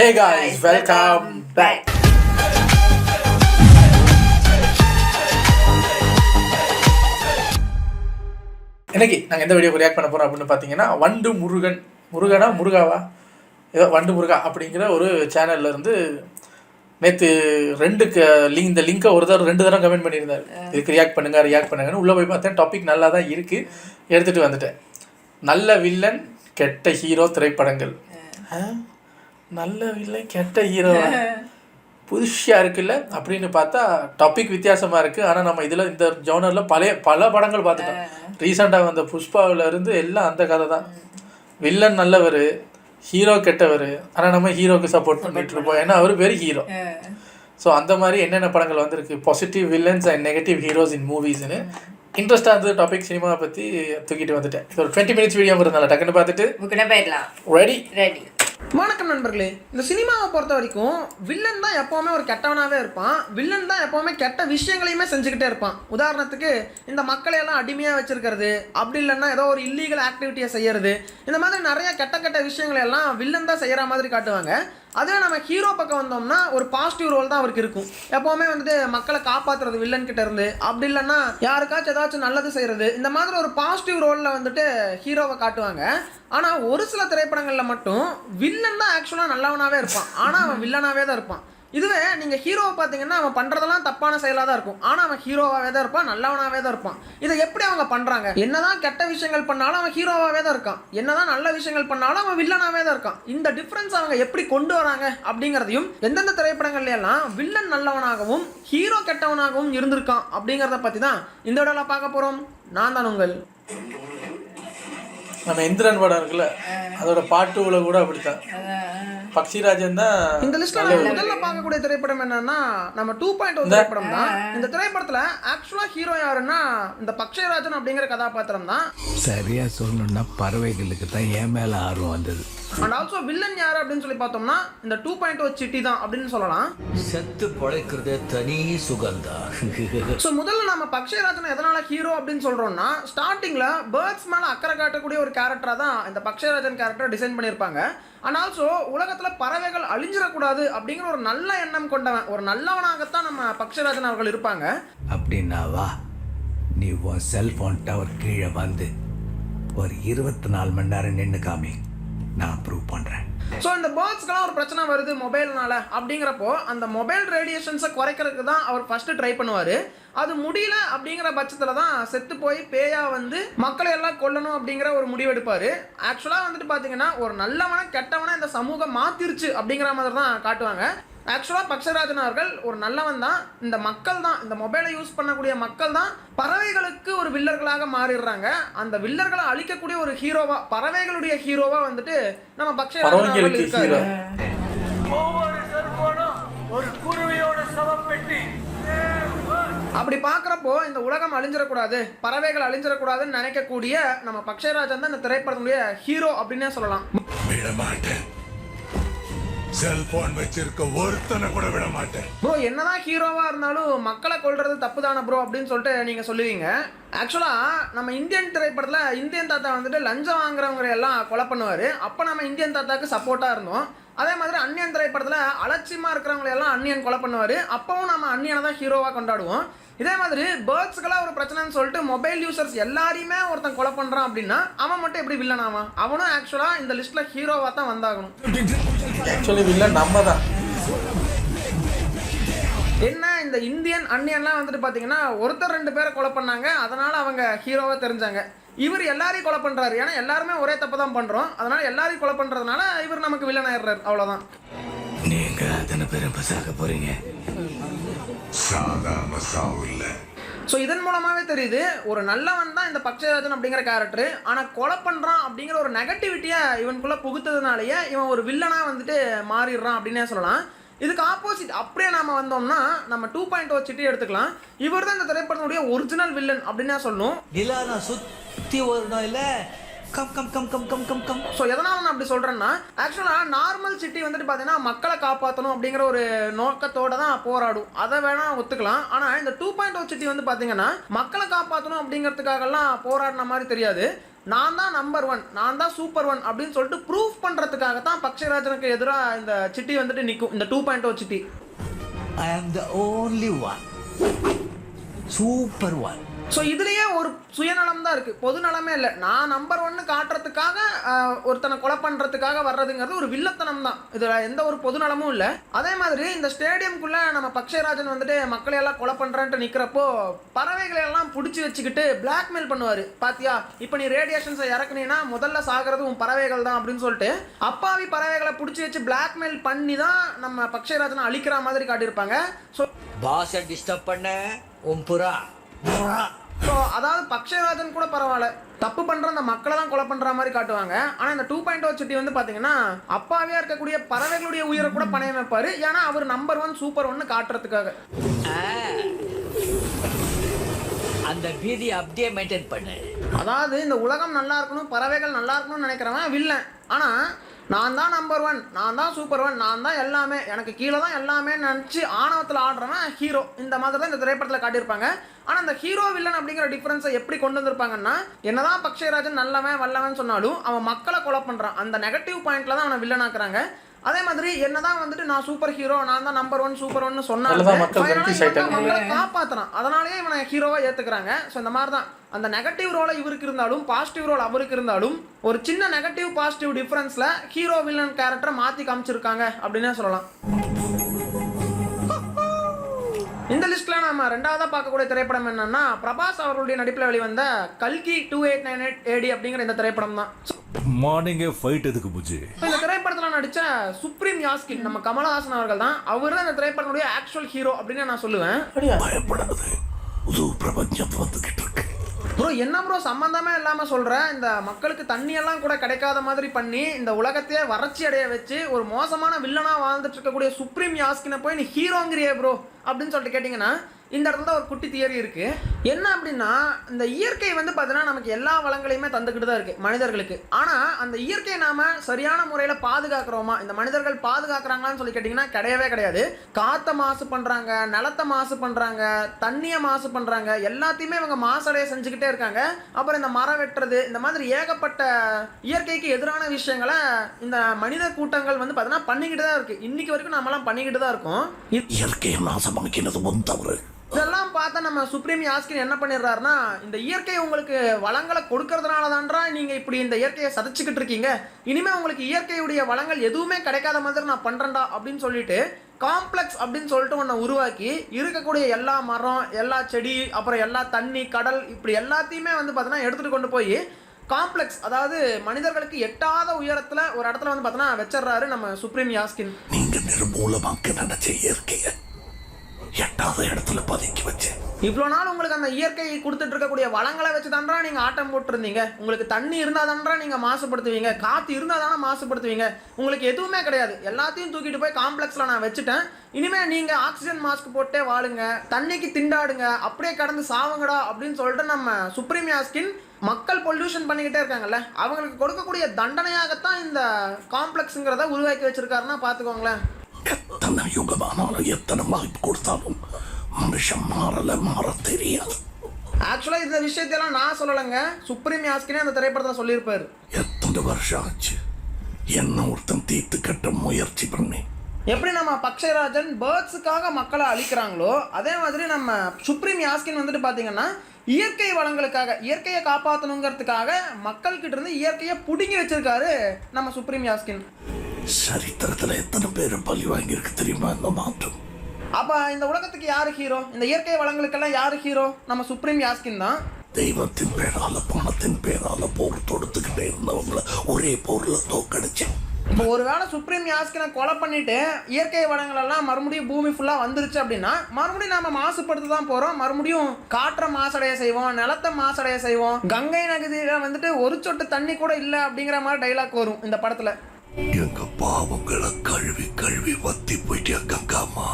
ஹே guys welcome back இன்னைக்கு நாங்கள் எந்த வீடியோக்கு ரியாக்ட் பண்ண போகிறோம் அப்படின்னு பார்த்தீங்கன்னா வண்டு முருகன். முருகனா முருகாவா? ஏதோ வண்டு முருகா அப்படிங்கிற ஒரு சேனல்ல இருந்து நேற்று ரெண்டு க லிங்க் இந்த லிங்கை ஒரு தடவை ரெண்டு தடவை கமெண்ட் பண்ணியிருந்தாரு. இதுக்கு ரியாக்ட் பண்ணுங்க ரியாக்ட் பண்ணுங்கன்னு உள்ளே போய் பார்த்தேன். டாபிக் நல்லா தான் இருக்குது எடுத்துகிட்டு வந்துட்டேன். நல்ல வில்லன் கெட்ட ஹீரோ திரைப்படங்கள்? நல்ல வில்லன் கெட்ட ஹீரோ. புதுஷாக இருக்குல்ல? அப்படின்னு பார்த்தா டாபிக் வித்தியாசமாக இருக்குது ஆனால் நம்ம இதில் இந்த ஜோனரில் பழைய பல படங்கள் பார்த்துட்டோம். ரீசெண்டாக வந்த புஷ்பாவுல இருந்து எல்லாம் அந்த கதை தான். வில்லன் நல்லவர் ஹீரோ கெட்டவர். ஆனால் நம்ம ஹீரோக்கு சப்போர்ட் பண்ணிட்டு இருப்போம். ஏன்னா அவர் வெரி ஹீரோ. ஸோ அந்த மாதிரி என்னென்ன படங்கள் வந்திருக்கு? Positive villains and negative heroes in மூவிஸ்னு இன்ட்ரெஸ்டாக இருந்தது டாபிக் சினிமாவை பற்றி தூக்கிட்டு வந்துட்டேன். ஒரு டுவெண்ட்டி மினிட்ஸ் வீடியோங்கிறதுனால டக்குன்னு பார்த்துட்டு ரெடி ரெடி வணக்கம் நண்பர்களே. இந்த சினிமாவை பொறுத்த வரைக்கும் வில்லன் தான் எப்போவுமே ஒரு கெட்டவனாகவே இருப்பான். வில்லன் தான் எப்போவுமே கெட்ட விஷயங்களையுமே செஞ்சுக்கிட்டே இருப்பான். உதாரணத்துக்கு இந்த மக்களையெல்லாம் அடிமையாக வச்சுருக்கிறது அப்படி இல்லைன்னா ஏதோ ஒரு இல்லீகல் ஆக்டிவிட்டியை செய்யறது. இந்த மாதிரி நிறைய கெட்ட கெட்ட விஷயங்களை எல்லாம் வில்லன் தான் செய்கிற மாதிரி காட்டுவாங்க. அதே நம்ம ஹீரோ பக்கம் வந்தோம்னா ஒரு பாசிட்டிவ் ரோல் தான் அவருக்கு இருக்கும். எப்போவுமே வந்துட்டு மக்களை காப்பாற்றுறது வில்லன் கிட்ட இருந்து அப்படி இல்லைன்னா யாருக்காச்சும் ஏதாச்சும் நல்லது செய்கிறது இந்த மாதிரி ஒரு பாசிட்டிவ் ரோலில் வந்துட்டு ஹீரோவை காட்டுவாங்க. ஆனால் ஒரு சில திரைப்படங்களில் மட்டும் வில்லன் தான் ஆக்சுவலாக நல்லவனாகவே இருப்பான். ஆனால் அவன் வில்லனாகவே தான் இருப்பான். இதுவே நீங்கள் ஹீரோவை பார்த்தீங்கன்னா அவன் பண்ணுறதெல்லாம் தப்பான செயலாக தான் இருக்கும். ஆனால் அவன் ஹீரோவாகவே தான் இருப்பான் நல்லவனாகவே தான் இருப்பான். இதை எப்படி அவங்க பண்ணுறாங்க என்னதான் கெட்ட விஷயங்கள் பண்ணாலும் அவன் ஹீரோவாகவே தான் இருக்கான். என்னதான் நல்ல விஷயங்கள் பண்ணாலும் அவன் வில்லனாகவே தான் இருக்கான். இந்த டிஃப்ரென்ஸ் அவங்க எப்படி கொண்டு வராங்க அப்படிங்கிறதையும் எந்தெந்த திரைப்படங்கள்ல எல்லாம் வில்லன் நல்லவனாகவும் ஹீரோ கெட்டவனாகவும் இருந்திருக்கான் அப்படிங்கிறத பற்றி தான் இந்த விடலாம் பார்க்க போகிறோம் நான் தான் உங்கள் நம்ம இந்திரன் படம் இருக்குல்ல அதோட பாட்டு உள்ள கூட அப்படித்தான். பக்ஷிராஜன் தான் இந்த லிஸ்ட்ல முதல்ல பார்க்கக்கூடிய திரைப்படம் என்னன்னா நம்ம டூ பாயிண்ட் திரைப்படம் தான். இந்த திரைப்படத்துல ஆக்சுவலா ஹீரோ யாருன்னா இந்த பக்ஷராஜன் அப்படிங்கிற கதாபாத்திரம் தான். சரியா சொல்லணும்னா பறவைகளுக்கு தான் என் மேல ஆர்வம் வந்தது. அண்ட் ஆல்சோ வில்லன் யாரு அப்படின்னு சொல்லி பார்த்தோம்னா இந்த டூ பாயிண்ட் ஓ சிட்டி தான் அப்படின்னு சொல்லலாம். செத்து பொழைக்கிறதே தனி சுகந்தா. ஸோ முதல்ல நம்ம பக்ஷராஜன் எதனால ஹீரோ அப்படின்னு சொல்றோம்னா ஸ்டார்டிங்ல பேர்ட்ஸ் மேல அக்கறை காட்டக்கூடிய ஒரு கேரக்டரா தான் இந்த பக்ஷராஜன் கேரக்டர் டிசைன் பண்ணியிருப்பாங்க. அண்ட் ஆல்சோ உலகத்துல பறவைகள் அழிஞ்சிடக்கூடாது அப்படிங்கிற ஒரு நல்ல எண்ணம் கொண்டவன் ஒரு நல்லவனாகத்தான் நம்ம பக்ஷராஜன் அவர்கள் இருப்பாங்க. அப்படின்னா வா நீ உன் செல்போன் டவர் கீழே வந்து ஒரு இருபத்தி நாலு மணி நேரம் நின்று காமி. நான் ப்ரூவ் பண்ணுறேன் ஸோ இந்த பேர்ட்ஸ்க்கெல்லாம் ஒரு பிரச்சனை வருது மொபைல்னால அப்படிங்கிறப்போ அந்த மொபைல் ரேடியேஷன்ஸை குறைக்கிறதுக்கு தான் அவர் ஃபஸ்ட்டு ட்ரை பண்ணுவார். அது முடியல அப்படிங்கிற பட்சத்தில் தான் செத்து போய் பேயா வந்து மக்களை எல்லாம் கொல்லணும் அப்படிங்கிற ஒரு முடிவு எடுப்பார். ஆக்சுவலாக வந்துட்டு பார்த்தீங்கன்னா ஒரு நல்லவனை கெட்டவனை இந்த சமூகம் மாத்திருச்சு அப்படிங்கிற மாதிரி தான் காட்டுவாங்க. ஆக்சுவலாக பக்ஷராஜன் அவர்கள் ஒரு நல்லவன் தான். இந்த மக்கள் தான் இந்த மொபைலை யூஸ் பண்ணக்கூடிய மக்கள் தான் பறவைகளுக்கு ஒரு வில்லர்களாக மாறிடுறாங்க. அந்த வில்லர்களை அழிக்கக்கூடிய ஒரு ஹீரோவா பறவைகளுடைய ஹீரோவா வந்துட்டு நம்ம பக்ஷராஜன் அவர்கள் இருக்காரு. ஹீரோ அப்படி பார்க்குறப்போ இந்த உலகம் அழிஞ்சிடக்கூடாது பறவைகள் அழிஞ்சிடக்கூடாதுன்னு நினைக்கக்கூடிய நம்ம பக்ஷராஜன் தான் இந்த திரைப்படத்துடைய ஹீரோ அப்படின்னே சொல்லலாம். விட மாட்டேன் செல்போன் வச்சிருக்க ஒருத்தனை கூட விட மாட்டேன் ப்ரோ என்னதான் ஹீரோவா இருந்தாலும் மக்களை கொள்றது தப்பு தானே ப்ரோ அப்படின்னு சொல்லிட்டு நீங்க சொல்லுவீங்க. ஆக்சுவலா நம்ம இந்தியன் திரைப்படத்துல இந்தியன் தாத்தா வந்துட்டு லஞ்சம் வாங்குறவங்க எல்லாம் கொலை பண்ணுவாரு. அப்ப நம்ம இந்தியன் தாத்தாக்கு சப்போர்ட்டா இருந்தோம். அதே மாதிரி அந்நியன் திரைப்படத்துல அலட்சியமா இருக்கிறவங்களை எல்லாம் அந்நியன் கொலை பண்ணுவாரு. அப்பவும் நம்ம அந்நியனை தான் ஹீரோவா கொண்டாடுவோம். இதே மாதிரி பேர்ட்ஸ்க்கெல்லாம் ஒரு பிரச்சனைன்னு சொல்லிட்டு மொபைல் யூசர்ஸ் எல்லாரையுமே ஒருத்தன் கொலை பண்றான் அப்படின்னா அவன் மட்டும் எப்படி வில்லன் ஆவான்? அவனும் ஆக்சுவலா இந்த லிஸ்ட்ல ஹீரோவா தான் வந்தாகணும். ஆக்சுவலி வில்லன் நம்ம தான் என்ன இந்த இந்தியன் அன்னியன்லாம் வந்துட்டு பார்த்தீங்கன்னா ஒருத்தர் ரெண்டு பேரை கொலை பண்ணாங்க. அதனால அவங்க ஹீரோவா தெரிஞ்சாங்க. இவர் எல்லாரையும் கொலை பண்றாரு. ஏன்னா எல்லாருமே ஒரே தப்பு தான் பண்றோம். அதனால எல்லாரையும் கொலை பண்றதுனால இவர் நமக்கு வில்லன் ஆயிடுறாரு. அவ்வளவுதான். நீங்க அத்தனை பேரும் பசாக போறீங்க? சாதாரண சாவு இல்ல. ஸோ இதன் மூலமாவே தெரியுது ஒரு நல்லவன் தான் இந்த பக்ஷராஜன் அப்படிங்கிற கேரக்டர் ஆனா கொலை பண்றான் அப்படிங்கிற ஒரு நெகட்டிவிட்டியை இவனுக்குள்ள புகுத்ததுனாலயே இவன் ஒரு வில்லனா வந்துட்டு மாறிடுறான் அப்படின்னே சொல்லலாம். இதுக்கு ஆப்போசிட் அப்படியே நாம வந்தோம்னா நம்ம டூ பாயிண்ட் ஓ சிட்டி எடுத்துக்கலாம். இவர் தான் இந்த திரைப்படத்தினுடைய ஒரிஜினல் வில்லன் அப்படின்னே சொல்லணும். நிலா நான் சுத்தி வரணும் இல்ல? Come come come come come come come. So எதனால் நான் அப்படி சொல்கிறேன்னா ஆக்சுவலாக நார்மல் சிட்டி வந்துட்டு பார்த்தீங்கன்னா மக்களை காப்பாற்றணும் அப்படிங்கிற ஒரு நோக்கத்தோட தான் போராடும். அதை வேணா ஒத்துக்கலாம். ஆனால் இந்த டூ பாயிண்ட் ஓ சிட்டி வந்து பார்த்தீங்கன்னா மக்களை காப்பாற்றணும் அப்படிங்கிறதுக்காகலாம் போராடின மாதிரி தெரியாது. நான் தான் நம்பர் ஒன் நான் தான் சூப்பர் ஒன் அப்படின்னு சொல்லிட்டு ப்ரூஃப் பண்ணுறதுக்காக தான் பக்ஷராஜனுக்கு எதிராக இந்த சிட்டி வந்துட்டு நிற்கும் இந்த two point O Chitti I am the only one super one so இதுலயே ஒரு சுயநலம் தான் இருக்குது பொது நலமே இல்லை. நான் நம்பர் ஒன்று காட்டுறதுக்காக ஒருத்தனை கொலை பண்ணுறதுக்காக வர்றதுங்கிறது ஒரு வில்லத்தனம் தான் இதில் எந்த ஒரு பொது நலமும் இல்லை. அதே மாதிரி இந்த ஸ்டேடியம்குள்ளே நம்ம பக்ஷராஜன் வந்துட்டு மக்களையெல்லாம் கொலை பண்ணுறான்ட்டு நிற்கிறப்போ பறவைகளை எல்லாம் பிடிச்சி வச்சுக்கிட்டு பிளாக்மெயில் பண்ணுவார். பாத்தியா? இப்போ நீ ரேடியேஷன்ஸை இறக்குனீன்னா முதல்ல சாகிறது உன் பறவைகள் தான் அப்படின்னு சொல்லிட்டு அப்பாவி பறவைகளை பிடிச்சி வச்சு பிளாக்மெயில் பண்ணி தான் நம்ம பக்ஷராஜனை அழிக்கிற மாதிரி காட்டியிருப்பாங்க. ஸோ பாஷை டிஸ்டர்ப் பண்ண உன் புறா. புறா. ஸோ அதாவது பக்ஷராஜன் கூட பரவாயில்ல. தப்பு பண்ற அந்த மக்களை தான் கொலை பண்ற மாதிரி காட்டுவாங்க. ஆனா இந்த டூ பாயிண்ட் ஓ சிட்டி வந்து பாத்தீங்கன்னா அப்பாவியா இருக்கக்கூடிய பறவைகளுடைய உயிரை கூட பணையம் வைப்பாரு. ஏன்னா அவர் நம்பர் ஒன் சூப்பர் ஒன்னு காட்டுறதுக்காக. அந்த பீதியை அப்படியே மெயின்டைன் பண்ணு. அதாவது இந்த உலகம் நல்லா இருக்கணும் பறவைகள் நல்லா இருக்கணும்னு நினைக்கிறவன் வில்லன். ஆனா நான் தான் நம்பர் ஒன் நான் தான் சூப்பர் ஒன் நான் தான் எல்லாமே. எனக்கு கீழே தான் எல்லாமே நினச்சி ஆணவத்தில் ஆடுறவன் ஹீரோ இந்த மாதிரி தான் இந்த திரைப்படத்தில் காட்டியிருப்பாங்க. ஆனால் அந்த ஹீரோ வில்லன் அப்படிங்கிற டிஃப்ரென்ஸை எப்படி கொண்டு வந்திருப்பாங்கன்னா என்னதான் பக்ஷராஜன் நல்லவன் வல்லவன் சொன்னாலும் அவன் மக்களை கொலை பண்ணுறான் அந்த நெகட்டிவ் பாயிண்ட்ல தான் அவனை வில்லன் ஆக்குறாங்க. அதே மாதிரி என்னதான் வந்துட்டு நான் சூப்பர் ஹீரோ நான் தான் நம்பர் ஒன் சூப்பர் ஒன்னு சொன்னாலும். மக்களை காப்பாத்துறான் அதனாலேயே இவனை ஹீரோவா ஏத்துக்கிறாங்க. ஸோ இந்த மாதிரி தான் அந்த நெகட்டிவ் ரோல இவருக்கு இருந்தாலும் பாசிட்டிவ் ரோல் அவருக்கு இருந்தாலும் ஒரு சின்ன நெகட்டிவ் பாசிட்டிவ் டிஃபரன்ஸ்ல ஹீரோ வில்லன் கேரக்டரை மாத்தி காமிச்சிருக்காங்க அப்படின்னே சொல்லலாம். இந்த லிஸ்ட்ல நாம ரெண்டாவதா பார்க்கக்கூடிய திரைப்படம் என்னன்னா பிரபாஸ் அவர்களுடைய நடிப்பில் வெளிவந்த கல்கி two eight nine eight AD அப்படிங்கிற இந்த திரைப்படம் தான். மார்னிங்கே ஃபைட் எதுக்கு புஜி? இந்த திரைப்படத்துல நடிச்ச சுப்ரீம் யாஸ்கின் நம்ம கமலஹாசன் அவர்கள் தான். அவர் தான் இந்த திரைப்படத்துடைய ஆக்சுவல் ஹீரோ அப்படின்னு நான் சொல்லுவேன். பயப்படாது. புது பிரபஞ்சம் வந்துகிட்டு இருக்கு. ப்ரோ என்ன ப்ரோ சம்மந்தமே இல்லாமல் சொல்கிறேன் இந்த மக்களுக்கு தண்ணியெல்லாம் கூட கிடைக்காத மாதிரி பண்ணி இந்த உலகத்தையே வறட்சி அடைய வச்சு ஒரு மோசமான வில்லனாக வாழ்ந்துட்டு இருக்கக்கூடிய சுப்ரீம் யாஸ்கினை போய் நீ ஹீரோங்கிறியே ப்ரோ அப்படின்னு சொல்லிட்டு கேட்டிங்கன்னா இந்த இடத்துல ஒரு குட்டி தியரி இருக்குது என்ன அப்படின்னா இந்த இயற்கை வந்து பார்த்தீங்கன்னா நமக்கு எல்லா வளங்களையுமே தந்துக்கிட்டு தான் இருக்குது மனிதர்களுக்கு. ஆனால் அந்த இயற்கையை நாம் சரியான முறையில் பாதுகாக்கிறோமா? இந்த மனிதர்கள் பாதுகாக்கிறாங்களான்னு சொல்லி கேட்டிங்கன்னா கிடையவே கிடையாது. காற்றை மாசு பண்ணுறாங்க நிலத்தை மாசு பண்ணுறாங்க தண்ணியை மாசு பண்ணுறாங்க எல்லாத்தையுமே இவங்க மாசடைய செஞ்சுக்கிட்டே இருக்காங்க. அப்புறம் இந்த மரம் வெட்டுறது இந்த மாதிரி ஏகப்பட்ட இயற்கைக்கு எதிரான விஷயங்களை இந்த மனித கூட்டங்கள் வந்து பார்த்தீங்கன்னா பண்ணிக்கிட்டு தான் இருக்குது இன்றைக்கி வரைக்கும் நாமெல்லாம் பண்ணிக்கிட்டு தான் இருக்கோம். இயற்கையை நாசமாக்கினது ஒன் தவறு. இதெல்லாம் பார்த்தா நம்ம சுப்ரீம் யாஸ்கின் என்ன பண்ணிடுறாருன்னா இந்த இயற்கை உங்களுக்கு வளங்களை கொடுக்கறதுனால தான்றா நீங்கள் இப்படி இந்த இயற்கையை சதைச்சிக்கிட்டு இருக்கீங்க. இனிமேல் உங்களுக்கு இயற்கையுடைய வளங்கள் எதுவுமே கிடைக்காத மாதிரி நான் பண்ணுறேன்டா அப்படின்னு சொல்லிட்டு காம்ப்ளெக்ஸ் அப்படின்னு சொல்லிட்டு ஒன்றை உருவாக்கி இருக்கக்கூடிய எல்லா மரம் எல்லா செடி அப்புறம் எல்லா தண்ணி கடல் இப்படி எல்லாத்தையுமே வந்து பார்த்தோன்னா எடுத்துகிட்டு கொண்டு போய் காம்ப்ளெக்ஸ் அதாவது மனிதர்களுக்கு எட்டாத உயரத்துல ஒரு இடத்துல வந்து பார்த்தோன்னா வச்சிடுறாரு நம்ம சுப்ரீம் யாஸ்கின் நீங்க நிர்மூலமாக்க நினைச்ச இயற்கையை. எட்டாவது இடத்துல பதுக்கி வச்சேன். இவ்வளோ நாள் உங்களுக்கு அந்த இயற்கை கொடுத்துட்டு இருக்கக்கூடிய வளங்களை வச்சு தான்றா நீங்கள் ஆட்டம் போட்டிருந்தீங்க. உங்களுக்கு தண்ணி இருந்தால் தான்றா நீங்கள் மாசுபடுத்துவீங்க. காற்று இருந்தால் தானே மாசுபடுத்துவீங்க. உங்களுக்கு எதுவுமே கிடையாது. எல்லாத்தையும் தூக்கிட்டு போய் காம்ப்ளெக்ஸில் நான் வச்சுட்டேன். இனிமேல் நீங்கள் ஆக்சிஜன் மாஸ்க் போட்டே வாழுங்க. தண்ணிக்கு திண்டாடுங்க. அப்படியே கடந்து சாவுங்கடா அப்படின்னு சொல்லிட்டு நம்ம சுப்ரீம் யாஸ்கின் மக்கள் பொல்யூஷன் பண்ணிக்கிட்டே இருக்காங்கல்ல அவங்களுக்கு கொடுக்கக்கூடிய தண்டனையாகத்தான் இந்த காம்ப்ளெக்ஸுங்கிறத உருவாக்கி வச்சிருக்காருன்னா பார்த்துக்கோங்களேன் எத்தனை யுகமானாலும் எத்தனை வாய்ப்பு கொடுத்தாலும் மனுஷன் மாறல மாற தெரியாது. ஆக்சுவலாக இந்த விஷயத்தையெல்லாம் நான் சொல்லலைங்க. சுப்ரீம் யாஸ்கினே அந்த திரைப்படத்தில் சொல்லியிருப்பாரு. எத்தனை வருஷம் ஆச்சு? என்ன ஒருத்தன் தீர்த்து கட்ட முயற்சி பண்ணி? எப்படி நம்ம பக்ஷராஜன் பேர்ட்ஸுக்காக மக்களை அழிக்கிறாங்களோ அதே மாதிரி நம்ம சுப்ரீம் யாஸ்கின் வந்துட்டு பார்த்தீங்கன்னா இயற்கை வளங்களுக்காக இயற்கையை காப்பாற்றணுங்கிறதுக்காக மக்கள்கிட்ட இருந்து இயற்கையை பிடுங்கி வச்சிருக்காரு நம்ம சுப்ரீம் யாஸ்கின் சரித்திரத்துல எத்தனை பேர் பலி வாங்கியிருக்கு தெரியுமா? இந்த மாற்றம். அப்போ இந்த உலகத்துக்கு யார் ஹீரோ இந்த இயற்கை வளங்களுக்கெல்லாம் யார் ஹீரோ நம்ம சுப்ரீம் யாஸ்கின் தான். தெய்வத்தின் பேரால பணத்தின் பேரால போர் தொடுத்துக்கிட்டே இருந்தவங்கள ஒரே போர்ல தோக்கடிச்சேன் இப்போ ஒருவேளை சுப்ரீம் யாஸ்கினை கொலை பண்ணிட்டு இயற்கை வளங்கள் எல்லாம் மறுபடியும் பூமி ஃபுல்லாக வந்துருச்சு அப்படின்னா மறுபடியும் நாம மாசுபடுத்த தான் போகிறோம் மறுபடியும் காற்றை மாசடைய செய்வோம் நிலத்தை மாசடைய செய்வோம். கங்கை நதியில வந்துட்டு ஒரு சொட்டு தண்ணி கூட இல்லை அப்படிங்கிற மாதிரி டைலாக் வரும் இந்த படத்தில். எங்க பாவங்களை கழுவி கழுவி வத்தி போயிட்டியா கங்காமா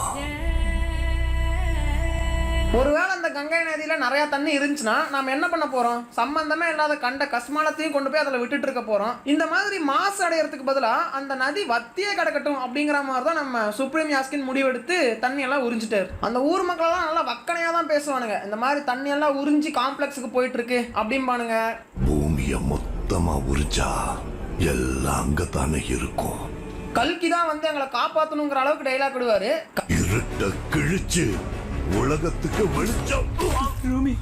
ஒருவேளை அந்த கங்கை நதியில நிறைய தண்ணி இருந்துச்சுன்னா நாம என்ன பண்ண போறோம்? சம்பந்தமே இல்லாத கண்ட கஸ்மாலத்தையும் கொண்டு போய் அதில் விட்டுட்டு இருக்க போறோம். இந்த மாதிரி மாசு அடையறதுக்கு பதிலா அந்த நதி வத்தியே கிடக்கட்டும் அப்படிங்கிற மாதிரி தான் நம்ம சுப்ரீம் யாஸ்கின் முடிவெடுத்து தண்ணி எல்லாம் உறிஞ்சிட்டாரு. அந்த ஊர் மக்கள் எல்லாம் நல்லா வக்கனையா தான் பேசுவானுங்க. இந்த மாதிரி தண்ணி எல்லாம் உறிஞ்சி காம்ப்ளெக்ஸுக்கு போயிட்டு இருக்கு அப்படிம்பானுங்க. பூமி பூமிய மொத்தமா உரிச்சா எல்லாம் அங்கத்தானே இருக்கும். கல்கி தான் வந்து எங்களை காப்பாற்றணுங்கிற அளவுக்கு டைலாக் விடுவாரு இருட்ட கிழிச்சு உலகத்துக்கு வெளிச்சம்.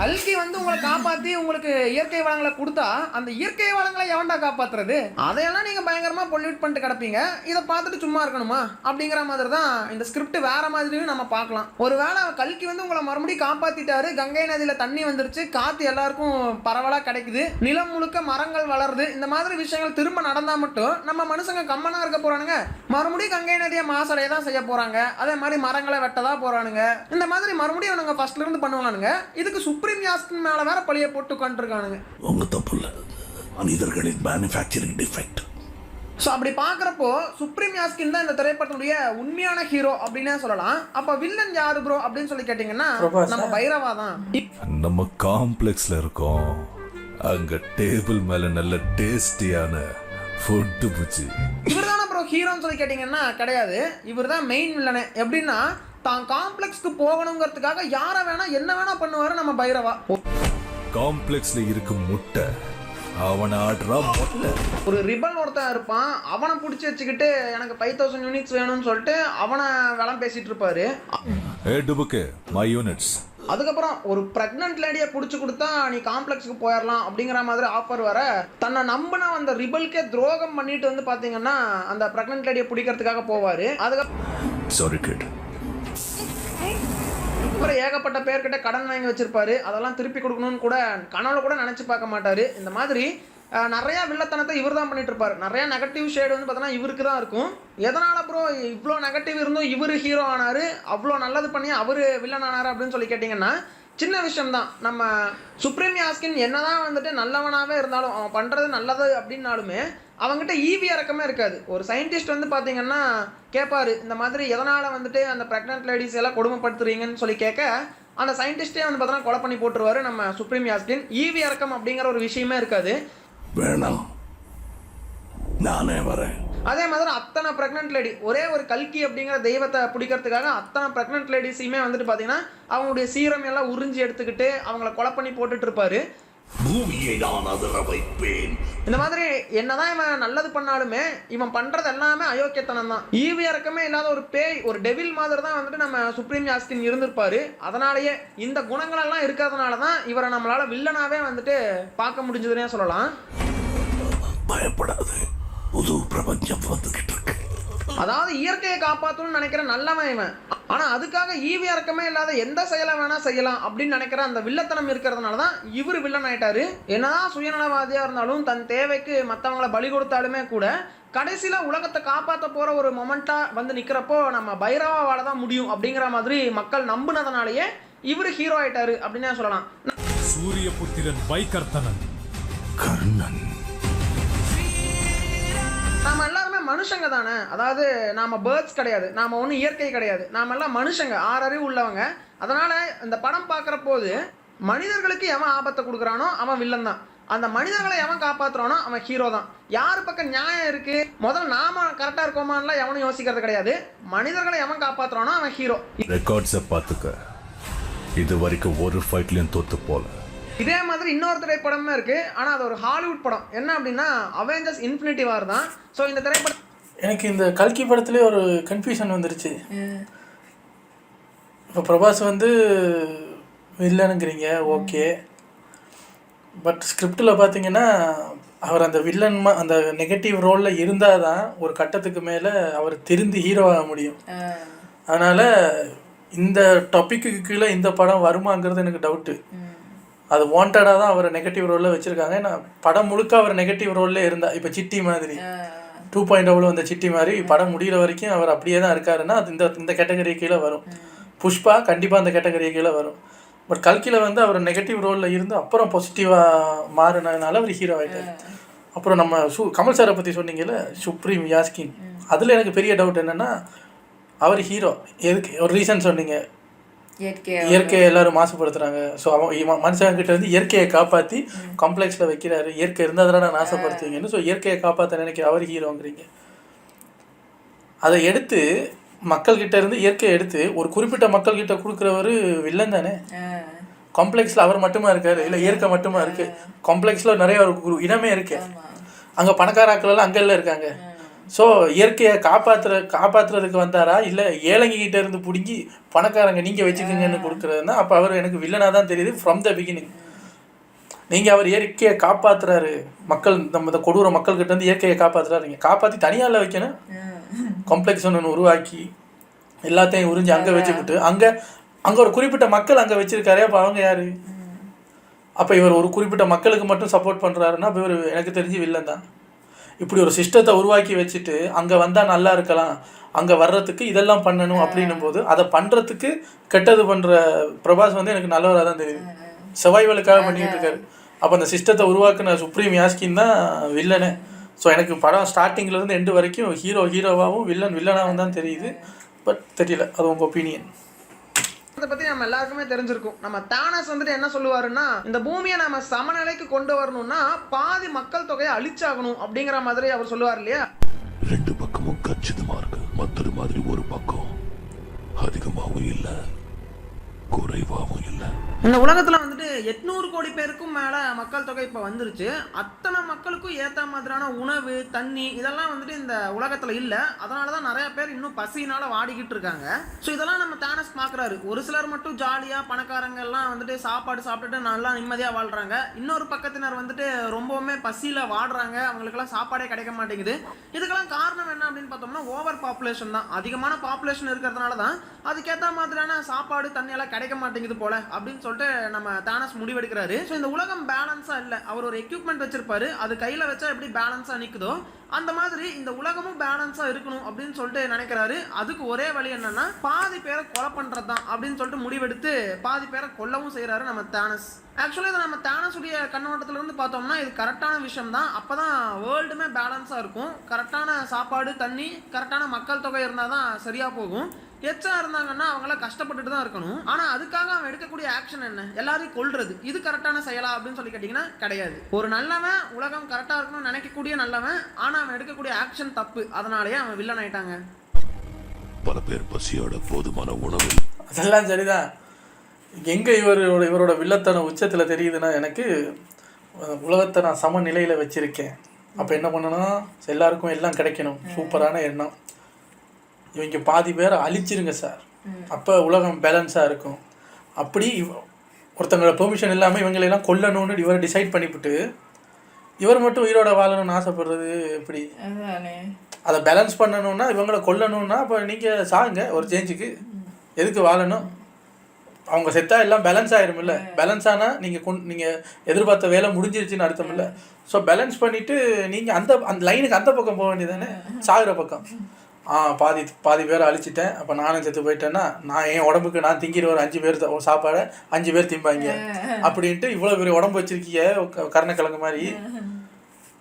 கல்கி வந்து உங்களை காப்பாத்தி உங்களுக்கு இயற்கை வளங்களை கொடுத்தா அந்த இயற்கை வளங்களை எவன்டா காப்பாத்துறது? அதையெல்லாம் நீங்க பயங்கரமா பொல்யூட் பண்ணிட்டு கிடப்பீங்க. இதை பார்த்துட்டு சும்மா இருக்கணுமா? அப்படிங்கிற மாதிரி தான் இந்த ஸ்கிரிப்ட் வேற மாதிரியும் நம்ம பார்க்கலாம். ஒருவேளை கல்கி வந்து உங்களை மறுபடியும் காப்பாத்திட்டாரு. கங்கை நதியில தண்ணி வந்துருச்சு. காத்து எல்லாருக்கும் பரவலா கிடைக்குது. நிலம் முழுக்க மரங்கள் வளருது. இந்த மாதிரி விஷயங்கள் திரும்ப நடந்தா மட்டும் நம்ம மனுஷங்க கம்மனா இருக்க போறானுங்க. மறுபடியும் கங்கை நதியை மாசடைய தான் செய்ய போறாங்க. அதே மாதிரி மரங்களை வெட்டதா போறானுங்க. இந்த மாதிரி மறுபடியும் அவனுங்க ஃபர்ஸ்ட்ல இருந்து பண்ணுவானுங்க. இதுக்கு சுப்ரீம் யாஸ்கின் மேல வேற பழிய போட்டு உட்காந்துருக்கானுங்க உங்க தப்பு இல்ல மனிதர்களின் மேனுஃபேக்சரிங் டிஃபெக்ட் ஸோ அப்படி பார்க்குறப்போ சுப்ரீம் யாஸ்கின் தான் இந்த திரைப்படத்துடைய உண்மையான ஹீரோ அப்படின்னே சொல்லலாம். அப்போ வில்லன் யாரு ப்ரோ அப்படின்னு சொல்லி கேட்டிங்கன்னா நம்ம பைரவா தான். நம்ம காம்ப்ளெக்ஸ்ல இருக்கோம். அங்க டேபிள் மேல நல்ல டேஸ்டியான ஃபுட்டு புச்சி. இவர் தானே ப்ரோ ஹீரோன்னு சொல்லி கேட்டிங்கன்னா கிடையாது. இவர் தான் மெயின் வில்லனே எப்படின்னா தான் காம்ப்ளெக்ஸ்க்கு போகணுங்கிறதுக்காக யாரை வேணா என்ன வேணா பண்ணுவாரு நம்ம பைரவா. காம்ப்ளெக்ஸ்ல இருக்கும் முட்டை. ஒரு ரிபல் ஒருத்தன் இருப்பான் அவனை பிடிச்சி வச்சுக்கிட்டு எனக்கு ஃபைவ் தௌசண்ட் யூனிட்ஸ் வேணும்னு சொல்லிட்டு அவனை விளம் பேசிட்டு இருப்பாரு. மை யூனிட்ஸ் அதுக்கப்புறம் ஒரு ப்ரெக்னென்ட் லேடியை பிடிச்சி கொடுத்தா நீ காம்ப்ளெக்ஸுக்கு போயிடலாம் அப்படிங்கிற மாதிரி ஆஃபர் வர தன்னை நம்பின அந்த ரிபல்கே துரோகம் பண்ணிட்டு வந்து பார்த்தீங்கன்னா அந்த ப்ரெக்னென்ட் லேடியை பிடிக்கிறதுக்காக போவார். அதுக்கப்புறம் அதுக்கப்புறம் ஏகப்பட்ட பேர்கிட்ட கடன் வாங்கி வச்சிருப்பாரு. அதெல்லாம் திருப்பி கொடுக்கணும்னு கூட கனவுல கூட நினச்சி பார்க்க மாட்டாரு. இந்த மாதிரி நிறையா நிறைய வில்லத்தனத்தை இவர் தான் பண்ணிட்டு இருப்பார். நிறைய நெகட்டிவ் ஷேடு வந்து பார்த்தோன்னா இவருக்கு தான் இருக்கும். எதனால ப்ரோ இவ்வளோ நெகட்டிவ் இருந்தும் இவர் ஹீரோ ஆனார்? அவ்வளோ நல்லது பண்ணி அவர் வில்லன் ஆனார் அப்படின்னு சொல்லி கேட்டிங்கன்னா சின்ன விஷயம்தான் நம்ம சுப்ரீம் யாஸ்கின் என்னதான் வந்துட்டு நல்லவனாகவே இருந்தாலும் அவன் பண்ணுறது நல்லது அப்படின்னாலுமே அவங்ககிட்ட ஈவி இறக்கமே இருக்காது. ஒரு சயின்டிஸ்ட் வந்து பாத்தீங்கன்னா கேட்பாரு இந்த மாதிரி எதனால வந்துட்டு அந்த ப்ரெக்னென்ட் லேடிஸ் எல்லாம் கொடுமைப்படுத்துறீங்கன்னு சொல்லி கேட்க அந்த சயின்டிஸ்டே வந்து பார்த்தோன்னா கொலை பண்ணி போட்டுருவாரு நம்ம சுப்ரீம் யாஸ்கின் ஈவி இறக்கம் அப்படிங்கிற ஒரு விஷயமே இருக்காது. வேணாம். நானே வரேன். அதே மாதிரி அத்தனை ப்ரெக்னென்ட் லேடி ஒரே ஒரு கல்கி அப்படிங்கிற தெய்வத்தை பிடிக்கிறதுக்காக அத்தனை ப்ரெக்னென்ட் லேடிஸையுமே வந்துட்டு பார்த்தீங்கன்னா அவங்களுடைய சீரம் எல்லாம் உறிஞ்சி எடுத்துக்கிட்டு அவங்கள கொலை பண்ணி போட்டுட்டு இருப்பாரு. பூமியை நான் அதிர வைப்பேன். இந்த மாதிரி என்னதான் இவன் நல்லது பண்ணாலுமே இவன் பண்றது எல்லாமே அயோக்கியத்தனம் தான் ஈவி இறக்கமே இல்லாத ஒரு பேய் ஒரு டெவில் மாதிரி தான் வந்துட்டு நம்ம சுப்ரீம் யாஸ்கின் இருந்திருப்பாரு. அதனாலயே இந்த குணங்கள் எல்லாம் இருக்கிறதுனால தான் இவரை நம்மளால வில்லனாவே வந்துட்டு பார்க்க முடிஞ்சதுன்னே சொல்லலாம். பயப்படாது. புது பிரபஞ்சம் வந்துகிட்டு இருக்கு. அதாவது இயற்கையை காப்பாற்றணும்னு நினைக்கிற நல்லவன் இவன். ஆனா அதுக்காக ஈவி இறக்கமே இல்லாத எந்த செயலை வேணா செய்யலாம் அப்படின்னு நினைக்கிற அந்த வில்லத்தனம் இருக்கிறதுனால தான் இவர் வில்லன் ஆயிட்டாரு. என்னதான் சுயநலவாதியா இருந்தாலும் தன் தேவைக்கு மற்றவங்கள பலி கொடுத்தாலுமே கூட கடைசியில உலகத்தை காப்பாற்ற போற ஒரு மொமெண்டா வந்து நிக்கிறப்போ நம்ம பைரவாவால தான் முடியும் அப்படிங்கிற மாதிரி மக்கள் நம்புனதுனாலயே இவர் ஹீரோ ஆயிட்டாரு அப்படின்னு சொல்லலாம். சூரியபுத்திரன் வைகர்த்தனன். கர்ணன். மனுஷங்க தானே. அதாவது நாம பேர்ட்ஸ் கிடையாது. நாம ஒன்றும் இயற்கை கிடையாது. நாம எல்லாம் மனுஷங்க ஆறறிவு உள்ளவங்க. அதனால இந்த படம் பார்க்குற போது மனிதர்களுக்கு எவன் ஆபத்தை கொடுக்குறானோ அவன் வில்லன் தான். அந்த மனிதர்களை எவன் காப்பாத்துறானோ அவன் ஹீரோ தான். யார் பக்கம் நியாயம் இருக்கு? முதல்ல நாம கரெக்டாக இருக்கோமான்லாம் எவனும் யோசிக்கிறது கிடையாது. மனிதர்களை எவன் காப்பாத்துறானோ அவன் ஹீரோ ரெக்கார்ட்ஸை பார்த்துக்க. இது வரைக்கும் ஒரு ஃபைட்லயும் தோத்து போல இதே மாதிரி இன்னொரு திரைப்படமே இருக்கு. ஆனா அது ஒரு ஹாலிவுட் படம். என்ன அப்படின்னா அவெஞ்சர்ஸ் இன்ஃபினிட்டி வார் தான். ஸோ இந்த திரைப்படம் எனக்கு இந்த கல்கி படத்துலேயே ஒரு கன்ஃபியூஷன் வந்துருச்சு. இப்போ பிரபாஸ் வந்து வில்லனுங்கிறீங்க ஓகே. பட் ஸ்கிரிப்டில் பார்த்தீங்கன்னா அவர் அந்த வில்லன் அந்த நெகட்டிவ் ரோலில் இருந்தால் தான் ஒரு கட்டத்துக்கு மேலே அவர் திருந்தி ஹீரோ ஆக முடியும். அதனால் இந்த டாப்பிக்கு கீழே இந்த படம் வருமாங்கிறது எனக்கு டவுட்டு அது வாண்டடாக தான் அவரை நெகட்டிவ் ரோலில் வச்சுருக்காங்க. ஏன்னா படம் முழுக்க அவர் நெகட்டிவ் ரோலில் இருந்தா இப்போ சிட்டி மாதிரி. டூ பாயிண்ட் டபுள் வந்த சிட்டி மாதிரி படம் முடிகிற வரைக்கும் அவர் அப்படியே தான் இருக்காருன்னா அது இந்த இந்த கேட்டகரி கீழே வரும். புஷ்பா கண்டிப்பாக அந்த கேட்டகரி கீழே வரும். பட் கல்கியில் வந்து அவர் நெகட்டிவ் ரோலில் இருந்து அப்புறம் பாசிட்டிவாக மாறினதுனால அவர் ஹீரோ ஆகிட்டார் அப்புறம் நம்ம சு கமல் சாரை பற்றி சொன்னீங்கல்ல சுப்ரீம் யாஸ்கின் அதில் எனக்கு பெரிய டவுட் என்னென்னா அவர் ஹீரோ எதுக்கு? ஒரு ரீசன் சொன்னீங்க. இயற்கையை எல்லாரும் மாசுபடுத்துறாங்க. ஸோ அவன் மனுஷன் கிட்ட இருந்து இயற்கையை காப்பாற்றி காம்ப்ளெக்ஸில் வைக்கிறாரு. இயற்கை இருந்தால் தானே நாசப்படுத்துவீங்கன்னு ஸோ இயற்கையை காப்பாற்ற நினைக்கிற அவர் ஹீரோங்கிறீங்க அதை எடுத்து மக்கள்கிட்ட இருந்து இயற்கையை எடுத்து ஒரு குறிப்பிட்ட மக்கள்கிட்ட கொடுக்குறவர் வில்லன் தானே? காம்ப்ளெக்ஸில் அவர் மட்டுமா இருக்காரு? இல்லை இயற்கை மட்டுமா இருக்கு? காம்ப்ளெக்ஸில் நிறைய ஒரு குரு இனமே இருக்கு. அங்கே பணக்காராக்கள் எல்லாம் அங்கெல்லாம் இருக்காங்க. ஸோ இயற்கையை காப்பாற்றுற காப்பாற்றுறதுக்கு வந்தாரா? இல்லை ஏழைங்க கிட்ட இருந்து பிடுங்கி பணக்காரங்க நீங்கள் வச்சுக்கோங்கன்னு கொடுக்குறதுனா அப்போ அவர் எனக்கு வில்லனாக தான் தெரியுது ஃப்ரம் த பிகினிங் நீங்கள் அவர் இயற்கையை காப்பாற்றுறாரு மக்கள் நம்ம இந்த கொடூர மக்கள்கிட்ட இருந்து இயற்கையை காப்பாற்றுறாருங்க காப்பாற்றி தனியாரில் வைக்கணும். காம்ப்ளெக்ஸ் ஒன்று உருவாக்கி எல்லாத்தையும் உறிஞ்சி அங்கே வச்சுக்கிட்டு அங்கே அங்கே ஒரு குறிப்பிட்ட மக்கள் அங்கே வச்சிருக்காரு. அப்போ அவங்க யார்? அப்போ இவர் ஒரு குறிப்பிட்ட மக்களுக்கு மட்டும் சப்போர்ட் பண்ணுறாருன்னா அப்போ இவர் எனக்கு தெரிஞ்சு வில்லன் தான். இப்படி ஒரு சிஸ்டத்தை உருவாக்கி வச்சுட்டு அங்கே வந்தால் நல்லா இருக்கலாம் அங்கே வர்றதுக்கு இதெல்லாம் பண்ணணும் அப்படின்னும் போது அதை பண்ணுறதுக்கு கெட்டது பண்ணுற பிரபாஸ் வந்து எனக்கு நல்லவராக தான் தெரியுது. சர்வைவலுக்காக பண்ணிக்கிட்டு இருக்காரு. அப்போ அந்த சிஸ்டத்தை உருவாக்குன சுப்ரீம் யாஸ்கின் தான் வில்லனே ஸோ எனக்கு படம் ஸ்டார்டிங்லேருந்து எண்டு வரைக்கும் ஹீரோ ஹீரோவாகவும் வில்லன் வில்லனாகவும் தான் தெரியுது. பட் தெரியல. அது உங்கள் ஒப்பீனியன் இதை பத்தி நம்ம எல்லாருக்குமே தெரிஞ்சிருக்கும். நம்ம தானஸ் வந்துட்டு என்ன சொல்லுவாருன்னா இந்த பூமியை நம்ம சமநிலைக்கு கொண்டு வரணும்னா பாதி மக்கள் தொகையை அழிச்சாகணும் அப்படிங்கிற மாதிரி அவர் சொல்லுவார் இல்லையா? ரெண்டு பக்கமும் கச்சிதமா இருக்கு. மத்தது மாதிரி ஒரு பக்கம் அதிகமாவும் இல்ல குறைவாவும் இல்லை. இந்த உலகத்துல வந்துட்டு எட்நூறு கோடி பேருக்கும் மேலே மக்கள் தொகை இப்போ வந்துருச்சு. அத்தனை மக்களுக்கும் ஏற்ற மாதிரியான உணவு தண்ணி இதெல்லாம் வந்துட்டு இந்த உலகத்தில் இல்லை. அதனால தான் நிறைய பேர் இன்னும் பசினால் வாடிக்கிட்டு இருக்காங்க. ஸோ இதெல்லாம் நம்ம தானஸ் பார்க்குறாரு ஒரு சிலர் மட்டும் ஜாலியாக பணக்காரங்க எல்லாம் வந்துட்டு சாப்பாடு சாப்பிட்டுட்டு நல்லா நிம்மதியாக வாழ்கிறாங்க இன்னொரு பக்கத்தினர் வந்துட்டு ரொம்பவுமே பசியில் வாடுறாங்க. அவங்களுக்கெல்லாம் சாப்பாடே கிடைக்க மாட்டேங்குது. இதுக்கெல்லாம் காரணம் என்ன அப்படின்னு பார்த்தோம்னா ஓவர் பாப்புலேஷன் தான். அதிகமான பாப்புலேஷன் இருக்கிறதுனால தான் அதுக்கேற்ற மாதிரியான சாப்பாடு தண்ணி எல்லாம் கிடைக்க மாட்டேங்குது போல அப்படின்னு சொல்லிட்டு நம்ம தானஸ் முடிவெடுக்கிறாரு. ஸோ இந்த உலகம் பேலன்ஸாக இல்லை. அவர் ஒரு எக்யூப்மெண்ட் வச்சிருப்பாரு. அது கையில் வச்சா எப்படி பேலன்ஸா நிக்குதோ அந்த மாதிரி இந்த உலகமும் பேலன்ஸாக இருக்கணும் அப்படின்னு சொல்லிட்டு நினைக்கிறாரு. அதுக்கு ஒரே வழி என்னன்னா பாதி பேரை கொலை பண்ணுறது தான் அப்படின்னு சொல்லிட்டு முடிவெடுத்து பாதி பேரை கொல்லவும் செய்கிறாரு நம்ம தானஸ் ஆக்சுவலாக இதை நம்ம தேனஸுடைய கண்ணோட்டத்தில் இருந்து பார்த்தோம்னா இது கரெக்டான விஷயம் தான் அப்போ தான் வேர்ல்டுமே பேலன்ஸாக இருக்கும். கரெக்டான சாப்பாடு தண்ணி கரெக்டான மக்கள் தொகை இருந்தால் தான் சரியாக போகும். எச்சா இருந்தாங்கன்னா அவங்களாம் கஷ்டப்பட்டுட்டு தான் இருக்கணும். ஆனால் அதுக்காக அவன் எடுக்கக்கூடிய ஆக்ஷன் என்ன? எல்லாரையும் கொள்றது இது கரெக்டான செயலா அப்படின்னு சொல்லி கேட்டிங்கன்னா கிடையாது. ஒரு நல்லவன் உலகம் கரெக்டாக இருக்கணும்னு நினைக்கக்கூடிய நல்லவன் ஆனால் அவன் எடுக்கக்கூடிய ஆக்ஷன் தப்பு. அதனாலேயே அவன் வில்லன் ஆயிட்டாங்க. பல பேர் பசியோட போதுமான உணவு. அதெல்லாம் சரிதான். எங்கே இவரோட இவரோட வில்லத்தனம் உச்சத்தில் தெரியுதுன்னா எனக்கு உலகத்தை நான் சமநிலையில் வச்சுருக்கேன். அப்போ என்ன பண்ணணும்? எல்லாருக்கும் எல்லாம் கிடைக்கணும். சூப்பரான எண்ணம். இவங்க பாதி பேரை அழிச்சிருங்க சார். அப்போ உலகம் பேலன்ஸாக இருக்கும். அப்படி ஒருத்தங்களோட பெர்மிஷன் இல்லாமல் இவங்களெல்லாம் கொல்லணும்னு இவரை டிசைட் பண்ணிவிட்டு இவர் மட்டும் உயிரோட வாழணும்னு ஆசைப்படுறது எப்படி? அதை பேலன்ஸ் பண்ணணும்னா இவங்கள கொல்லணும்னா அப்போ நீங்கள் சாகுங்க ஒரு சேஞ்சுக்கு எதுக்கு வாழணும்? அவங்க செத்தா எல்லாம் பேலன்ஸ் ஆயிரும்ல. பேலன்ஸ் ஆனால் நீங்கள் கொண் நீங்கள் எதிர்பார்த்த வேலை முடிஞ்சிருச்சுன்னு அர்த்தம் இல்லை ஸோ பேலன்ஸ் பண்ணிவிட்டு நீங்கள் அந்த அந்த லைனுக்கு அந்த பக்கம் போக வேண்டியதானே சாகுற பக்கம். பாதி பாதி பேரை அழிச்சிட்டேன். அப்போ நானும் செத்து போயிட்டேன்னா நான் என் உடம்புக்கு நான் திங்கிற ஒரு அஞ்சு பேர் ஒரு சாப்பாடை அஞ்சு பேர் திம்பாங்க. அப்படின்ட்டு இவ்வளோ பெரிய உடம்பு வச்சிருக்கீங்க கருணக்கிழங்கு மாதிரி.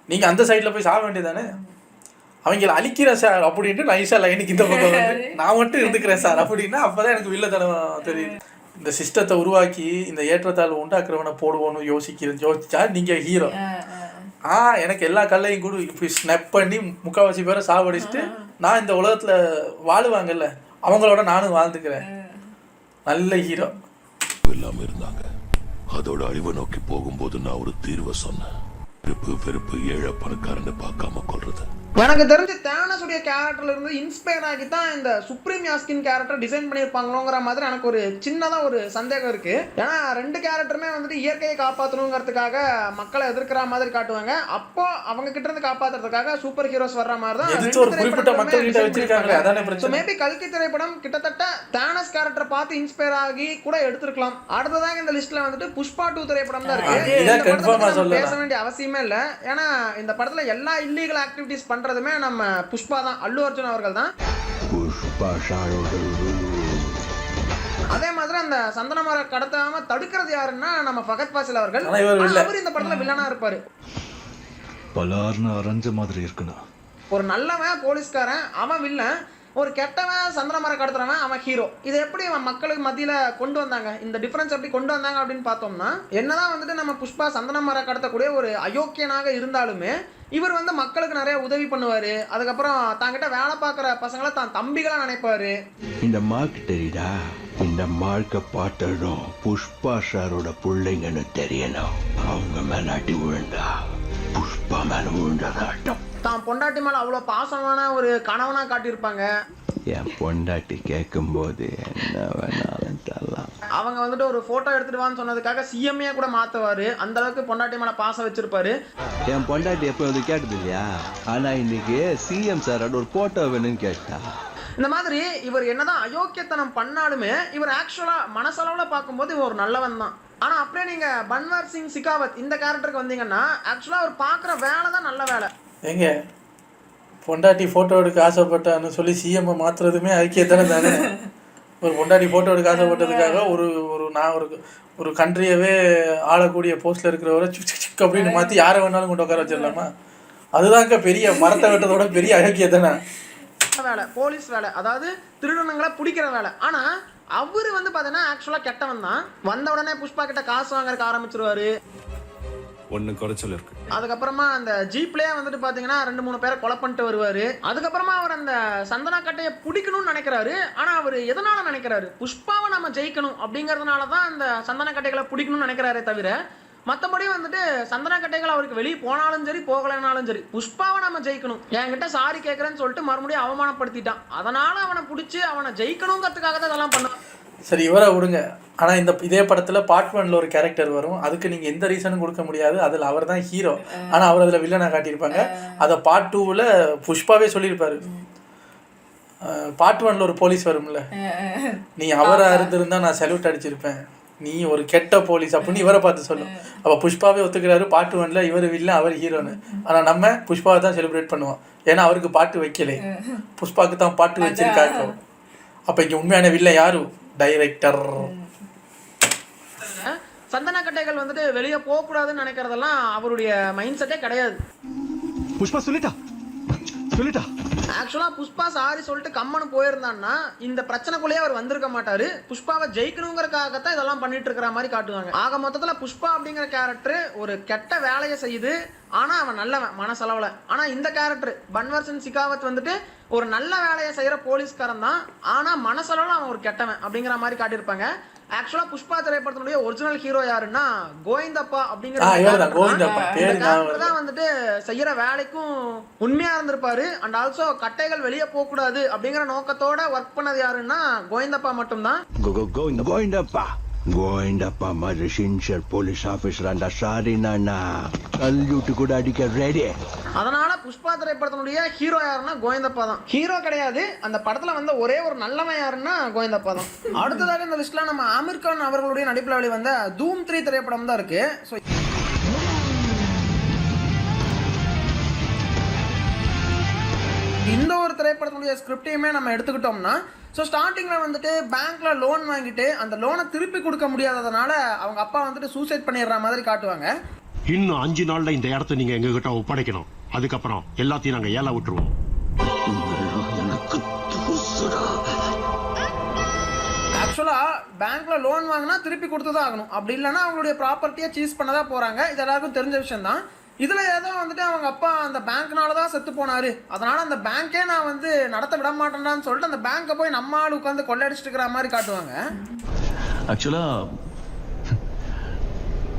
நீங்கள் அந்த சைடில் போய் சாக வேண்டியதானே அவங்கள அழிக்கிறேன் சார் அப்படின்ட்டு நைஸாக லைனுக்கு இந்த பக்கம் வந்து நான் மட்டும் இருந்துக்கிறேன் சார் அப்படின்னா அப்பதான் எனக்கு வில்லத்தனம் தெரியுது. இந்த சிஸ்டத்தை உருவாக்கி இந்த ஏற்றத்தாழ்வு உண்டாக்குறவனை போடுவோன்னு யோசிக்கிறேன். யோசிச்சா நீங்க ஹீரோ ஆ எனக்கு எல்லா கல்லையும் கூட. இப்படி ஸ்னப் பண்ணி முக்கால்வாசி பேரை சாவடிச்சுட்டு நான் இந்த உலகத்துல வாழுவாங்கல்ல அவங்களோட நானும் வாழ்ந்துக்கிறேன். நல்ல ஹீரோ இல்லாம இருந்தாங்க. அதோட அழிவை நோக்கி போகும்போது நான் ஒரு தீர்வை சொன்னேன். வெறுப்பு வெறுப்பு ஏழை பணக்காரன்னு பார்க்காம கொள்றது எனக்கு தெரிஞ்சு தேனஸுடைய கேரக்டர்ல இருந்து இன்ஸ்பயர் ஆகி தான் இந்த சுப்ரீம் யாஸ்கின் கேரக்டர் டிசைன் பண்ணியிருப்பாங்களோங்கிற மாதிரி எனக்கு ஒரு சின்னதா ஒரு சந்தேகம் இருக்கு. ஏன்னா ரெண்டு கேரக்டருமே வந்துட்டு இயற்கையை காப்பாற்றணுங்கிறதுக்காக மக்களை எதிர்க்கிற மாதிரி காட்டுவாங்க. அப்போ அவங்க கிட்ட இருந்து காப்பாத்துறதுக்காக சூப்பர் ஹீரோஸ் வர்ற மாதிரி தான் எதிர்த்து ஒரு குறிப்பிட்ட மக்கள் கிட்ட வச்சிருக்காங்களே அதானே பிரச்சனை? மேபி கல்கி திரைப்படம் கிட்டத்தட்ட தேனஸ் கேரக்டர் பார்த்து இன்ஸ்பயர் ஆகி கூட எடுத்திருக்கலாம். அடுத்ததாக இந்த லிஸ்ட்ல வந்துட்டு புஷ்பா டூ திரைப்படம் தான் இருக்கு. பேச வேண்டிய அவசியமே இல்ல. ஏன்னா இந்த படத்துல எல்லா இல்லீகல் ஆக்டிவிட்டிஸ் பண்றதுமே நம்ம புஷ்பா தான் அல்லு அர்ஜுன் அவர்கள் தான். அதே மாதிரி அந்த சந்தனமர கடத்தாம தடுக்கிறது யாருன்னா நம்ம ஃபகத் பாசில் அவர்கள். அவர் இந்த படத்துல வில்லனா இருப்பாரு. பலார்னு அரைஞ்ச மாதிரி இருக்குண்ணா ஒரு நல்லவன் போலீஸ்காரன் அவன் வில்லன் ஒரு கெட்டவன் சந்திரமரம் கடத்துறவன் அவன் ஹீரோ இதை எப்படி அவன் மக்களுக்கு மத்தியில் கொண்டு வந்தாங்க? இந்த டிஃப்ரென்ஸ் எப்படி கொண்டு வந்தாங்க அப்படின்னு பார்த்தோம்னா என்னதான் வந்துட்டு நம்ம புஷ்பா சந்தனமரம் கடத்தக்கூடிய ஒரு அயோக்கியனாக இருந்தாலுமே இவர் வந்து மக்களுக்கு நிறைய உதவி பண்ணுவார். அதுக்கப்புறம் தாங்கிட்ட வேலை பார்க்குற பசங்களை தான் தம்பிகளாக நினைப்பாரு. இந்த மார்க் தெரியுதா? இந்த மார்க்க பார்த்ததும் புஷ்பா சாரோட பிள்ளைங்கன்னு தெரியணும். அவங்க மேல அடி விழுந்தா புஷ்பா மேல விழுந்ததாட்டம். தான் பொண்டாட்டி மேலே அவ்வளோ பாசமான ஒரு கணவனாக காட்டியிருப்பாங்க. என் பொண்டாட்டி கேட்கும்போது என்ன வேணாலும் தரலாம். அவங்க வந்துட்டு ஒரு ஃபோட்டோ எடுத்துட்டு சொன்னதுக்காக சிஎம்ஏ கூட மாற்றுவார் அந்த அளவுக்கு பொண்டாட்டி மேலே பாசம் வச்சிருப்பாரு. என் பொண்டாட்டி எப்போ வந்து கேட்டது இல்லையா ஆனா இன்னைக்கு சிஎம் சாரோட ஒரு போட்டோ வேணும்னு கேட்டா. இந்த மாதிரி இவர் என்னதான் அயோக்கியத்தனம் பண்ணாலுமே இவர் ஆக்சுவலாக மனசளவில் பார்க்கும்போது இவர் ஒரு நல்லவன் தான். ஆனால் அப்படியே நீங்கள் பன்வார் சிங் சிகாவத் இந்த கேரக்டருக்கு வந்தீங்கன்னா ஆக்சுவலாக அவர் பார்க்குற வேலை தான் நல்ல வேலை. ஏங்க பொண்டாட்டி ஃபோட்டோ எடுக்க ஆசைப்பட்டான்னு சொல்லி சிஎம்ஐ மாற்றுறதுமே ஐக்கியத்தானே தானே ஒரு பொண்டாட்டி ஃபோட்டோ எடுக்க ஆசைப்பட்டதுக்காக ஒரு ஒரு நான் ஒரு ஒரு கண்ட்ரியவே ஆளக்கூடிய போஸ்ட்டில் இருக்கிறவரை சிக் சிக் அப்படின்னு மாற்றி யாரை வேணாலும் கொண்டு உட்கார வச்சிடலாமா? அதுதாங்க பெரிய மரத்தை வெட்டதோட பெரிய அயோக்கியத்தானே வேலை போலீஸ் வேலை அதாவது திருடனுங்களை பிடிக்கிற வேலை. ஆனால் அவர் வந்து பார்த்தீங்கன்னா ஆக்சுவலாக கெட்டவன் தான். வந்த உடனே புஷ்பா கிட்ட காசு வாங்குறதுக்கு ஆரம்பிச்சிருவாரு. ஒன்னு குறைச்சல் இருக்கு அதுக்கப்புறமா அந்த ஜீப்லயே வந்துட்டு பாத்தீங்கன்னா ரெண்டு மூணு பேரை கொலை பண்ணிட்டு வருவாரு. அதுக்கப்புறமா அவர் அந்த சந்தனா கட்டையை பிடிக்கணும்னு நினைக்கிறாரு. ஆனா அவர் எதனால நினைக்கிறாரு? புஷ்பாவை நம்ம ஜெயிக்கணும் அப்படிங்கறதுனால தான் அந்த சந்தன கட்டைகளை பிடிக்கணும்னு நினைக்கிறாரே தவிர மற்றபடி வந்துட்டு சந்தன கட்டைகள் அவருக்கு வெளியே போனாலும் சரி போகலைனாலும் சரி புஷ்பாவை நம்ம ஜெயிக்கணும். என்கிட்ட சாரி கேட்குறேன்னு சொல்லிட்டு மறுபடியும் அவமானப்படுத்திட்டான். அதனால அவனை பிடிச்சி அவனை ஜெயிக்கணுங்கிறதுக்காக தான் இதெல்லாம் பண்ணான். சரி இவரை விடுங்க. ஆனால் இந்த இதே படத்தில் பார்ட் ஒன்ல ஒரு கேரக்டர் வரும். அதுக்கு நீங்கள் எந்த ரீசனும் கொடுக்க முடியாது. அதில் அவர் தான் ஹீரோ ஆனால் அவர் அதில் வில்லனாக காட்டியிருப்பாங்க. அதை பார்ட் டூவில் புஷ்பாவே சொல்லியிருப்பாரு. பார்ட் ஒன்ல ஒரு போலீஸ் வரும்ல. நீ அவரை இருந்திருந்தா நான் செல்யூட் அடிச்சிருப்பேன். நீ ஒரு கெட்ட போலீஸ் அப்படின்னு இவரை பார்த்து சொல்லும். அப்போ புஷ்பாவே ஒத்துக்கிறாரு. பாட்டு ஒன்ல இவர் வில்லன் அவர் ஹீரோன்னு ஆனால் நம்ம புஷ்பாவை தான் செலிப்ரேட் பண்ணுவோம். ஏன்னா அவருக்கு பாட்டு வைக்கலை. புஷ்பாவுக்கு தான் பாட்டு வச்சிருக்காங்க. அப்போ இங்கே உண்மையான வில்லன் யாரு? டைரக்டர் சந்தன கட்டைகள் வந்துட்டு வெளியே போகக்கூடாதுன்னு நினைக்கிறதெல்லாம் அவருடைய மைண்ட் செட்டே கிடையாது. புஷ்பா சொல்லிட்டா? சொல்லிட்டா? ஆக்சுவலாக புஷ்பா சாரி சொல்லிட்டு கம்மனு போயிருந்தான்னா இந்த பிரச்சனைக்குள்ளேயே அவர் வந்திருக்க மாட்டாரு. புஷ்பாவை ஜெயிக்கணுங்கிறக்காகத்தான் இதெல்லாம் பண்ணிட்டு இருக்கிற மாதிரி காட்டுவாங்க. ஆக மொத்தத்தில் புஷ்பா அப்படிங்கிற கேரக்டர் ஒரு கெட்ட வேலையை செய்யுது. ஆனால் அவன் நல்லவன் மனசளவில். ஆனால் இந்த கேரக்டர் பன்வர்சன் சிகாவத் வந்துட்டு ஒரு நல்ல வேலையை செய்கிற போலீஸ்காரன் தான். ஆனால் மனசளவில் அவன் ஒரு கெட்டவன் அப்படிங்கிற மாதிரி காட்டியிருப்பாங்க. ஆக்சுவலாக புஷ்பா திரைப்படத்தினுடைய ஒரிஜினல் ஹீரோ யாருன்னா கோவிந்தப்பா அப்படிங்கிற. தான். வந்துட்டு செய்யற வேலைக்கும் உண்மையா இருந்திருப்பாரு அண்ட் ஆல்சோ கட்டைகள் வெளியே போக கூடாது அப்படிங்கிற நோக்கத்தோட ஒர்க் பண்ணது யாருன்னா கோவிந்தப்பா மட்டும்தான் கோவிந்த கோவிந்தப்பா மாதிரி சின்சியர் போலீஸ் ஆபீசர் அந்த சாரி நான் கல்யூட்டு கூட அடிக்க ரெடி அதனால புஷ்பா திரைப்படத்தினுடைய ஹீரோ யாருன்னா கோவிந்தப்பா தான். ஹீரோ கிடையாது. அந்த படத்துல வந்த ஒரே ஒரு நல்லவன் யாருன்னா கோவிந்தப்பா தான். அடுத்ததாக இந்த லிஸ்ட்ல நம்ம ஆமீர் கான் அவர்களுடைய நடிப்பில் வெளிவந்த தூம் த்ரீ திரைப்படம் தான் இருக்கு. ஸோ இந்த ஒரு திரைப்படத்தினுடைய ஸ்கிரிப்டையுமே நம்ம எடுத்துக்கிட்டோம்னா ஸோ ஸ்டார்டிங்கில் வந்துட்டு பேங்க்ல லோன் வாங்கிட்டு அந்த லோனை திருப்பி கொடுக்க முடியாததுனால அவங்க அப்பா வந்துட்டு சூசைட் பண்ணிடுற மாதிரி காட்டுவாங்க. இன்னும் அஞ்சு நாள்ல இந்த இடத்த நீங்க எங்க கிட்ட ஒப்படைக்கணும். அதுக்கப்புறம் எல்லாத்தையும் நாங்க ஏல விட்டுருவோம். ஆக்சுவலாக பேங்க்ல லோன் வாங்கினா திருப்பி கொடுத்து தான் ஆகணும். அப்படி இல்லைன்னா அவங்களுடைய ப்ராப்பர்ட்டியை சீஸ் பண்ண தான் போகிறாங்க இது எல்லாருக்கும் தெரிஞ்ச விஷயம் தான் இதில் ஏதோ வந்துட்டு அவங்க அப்பா அந்த பேங்க்னால தான் செத்து போனார். அதனால் அந்த பேங்க்கே நான் வந்து நடத்த விட மாட்டேன்டான்னு சொல்லிட்டு அந்த பேங்க்கை போய் நம்ம ஆள் உட்காந்து கொள்ளையடிச்சிட்டு இருக்கிற மாதிரி காட்டுவாங்க. ஆக்சுவலாக